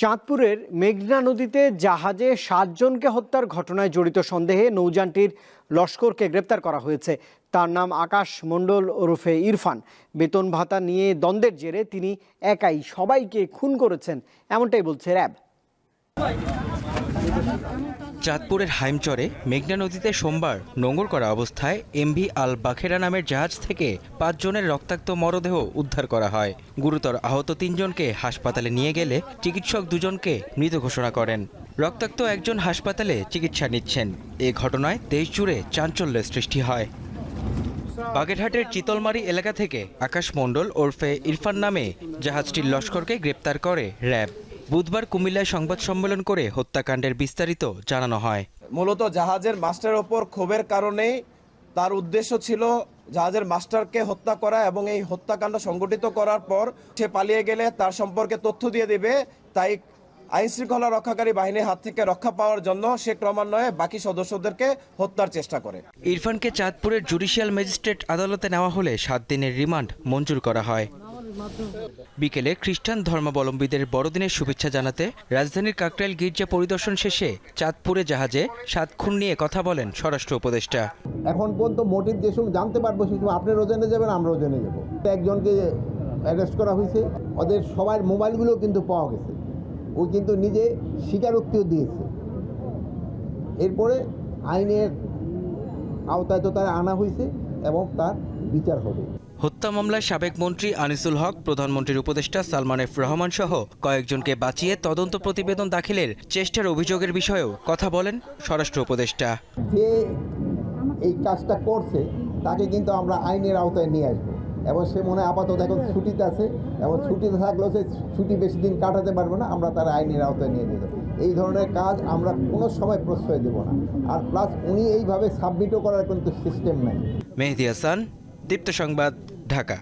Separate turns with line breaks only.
চাঁদপুরের মেঘনা নদীতে জাহাজে সাতজনকে হত্যার ঘটনায় জড়িত সন্দেহে নৌযানটির লস্করকে গ্রেপ্তার করা হয়েছে। তার নাম আকাশ মণ্ডল ওরফে ইরফান। বেতন ভাতা নিয়ে দ্বন্দ্বের জেরে তিনি একাই সবাইকে খুন করেছেন, এমনটাই বলছে র্যাব।
চাঁদপুরের হাইমচরে মেঘনা নদীতে সোমবার নোঙর করা অবস্থায় এমভি আল বাখেরা নামের জাহাজ থেকে পাঁচজনের রক্তাক্ত মরদেহ উদ্ধার করা হয়। গুরুতর আহত তিনজনকে হাসপাতালে নিয়ে গেলে চিকিৎসক দুজনকে মৃত ঘোষণা করেন। রক্তাক্ত একজন হাসপাতালে চিকিৎসা নিচ্ছেন। এ ঘটনায় দেশ জুড়ে চাঞ্চল্যের সৃষ্টি হয়। বাগেরহাটের চিতলমারি এলাকা থেকে আকাশ মণ্ডল ওরফে ইরফান নামে জাহাজটির লস্করকে গ্রেপ্তার করে র্যাব। বুধবার কুমিল্লায় সংবাদ সম্মেলন করে হত্যাকাণ্ডের বিস্তারিত জানানো হয়।
মূলত জাহাজের মাস্টারের ওপর ক্ষোভের কারণেই তার উদ্দেশ্য ছিল জাহাজের মাস্টারকে হত্যা করা এবং এই হত্যাকাণ্ড সংগঠিত করার পর সে পালিয়ে গেলে তার সম্পর্কে তথ্য দিয়ে দেবে। তাই আইন শৃঙ্খলা রক্ষাকারী বাহিনীর হাত থেকে রক্ষা পাওয়ার জন্য সে ক্রমান্বয়ে বাকি সদস্যদেরকে হত্যার চেষ্টা করে।
ইরফানকে চাঁদপুরের জুডিশিয়াল ম্যাজিস্ট্রেট আদালতে নেওয়া হলে সাত দিনের রিমান্ড মঞ্জুর করা হয়। বিকেলে খ্রিস্টান ধর্মাবলম্বীদের বড়দিনের শুভেচ্ছা জানাতে রাজধানীর কাকরাইল গির্জা পরিদর্শন শেষে চাঁদপুরে জাহাজে সাত খুন নিয়ে কথা বলেন স্বরাষ্ট্র উপদেষ্টা।
এখন পর্যন্ত মোটিভ যে সময় জানতে পারব সে সময় আপনারাও জেনে যাবেন আমরাও জেনে যাব একজনকে অ্যারেস্ট করা হয়েছে, ওদের সবার মোবাইলগুলো কিন্তু পাওয়া গেছে। ও কিন্তু নিজে স্বীকারোক্তিও দিয়েছে। এরপরে আইনের আওতায় তো তারা আনা হয়েছে এবং তার বিচার হবে।
হত্যা মামলায় সাবেক মন্ত্রী আনিসুল হক প্রধানমন্ত্রীর উপদেষ্টা সালমান এফ রহমান সহ কয়েকজনকে বাঁচিয়ে তদন্ত প্রতিবেদন দাখিলের চেষ্টার অভিযোগের বিষয়েও কথা বলেন স্বরাষ্ট্র উপদেষ্টা।
যে এই কাজটা করছে তাকে কিন্তু আমরা আইনের আওতায় নিয়ে আসব। এবং সে মনে হয় আপাতত এখন ছুটিতে আছে এবং ছুটিতে থাকলেও সে ছুটি বেশি দিন কাটাতে পারবে না আমরা তার আইনের আওতায় নিয়ে যেতে এই ধরনের কাজ আমরা কোনো সময় প্রশ্রয় দেব না। আর প্লাস উনি এইভাবে সাবমিটও করার কিন্তু সিস্টেম নেই।
মেহেদি হাসান দীপ্ত সংবাদ ঢাকা।